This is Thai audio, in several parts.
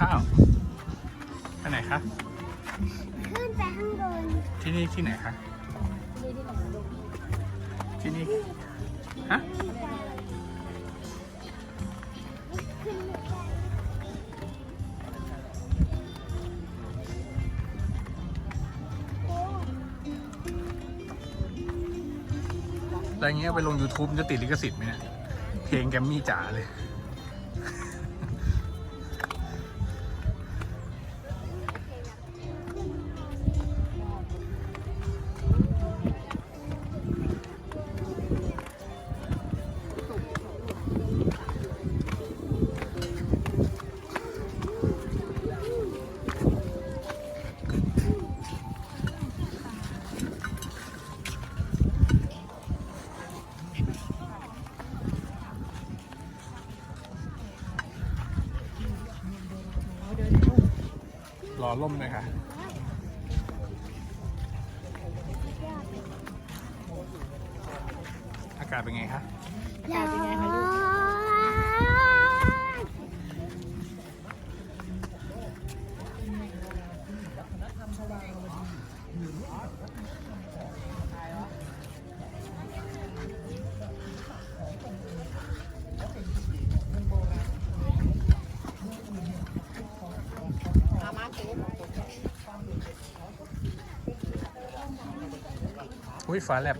ข้าวไปไหนคะ ขึ้นไปข้างบนที่นี่ที่ไหนคะ ที่นี่ ฮะอะไรเงี้ยไปลง YouTube จะติดลิขสิทธิ์ไหมเนี่ย เพลงแกมมี่จ๋าเลย อล่มเลยค่ะอากาศเป็นไงคะ อากาศเป็นไงคะลูก อุ้ยฟ้าแลบ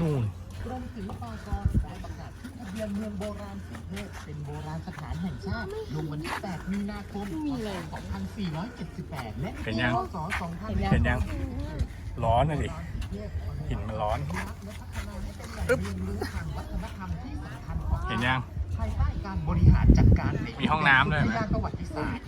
นู่นกรมศิลปากรได้ประกาศขึ้นทะเบียนเมืองโบราณสีเทพเป็นโบราณสถานแห่งชาติลงวันที่ 8 มีนาคม2478 และเห็นยัง พศ2000เห็นยัง ร้อนนะดิหินมันร้อนอึ๊บ เห็นยัง ภายใต้การบริหารจัดการมีห้องน้ำด้วยไหม ประวัติศาสตร์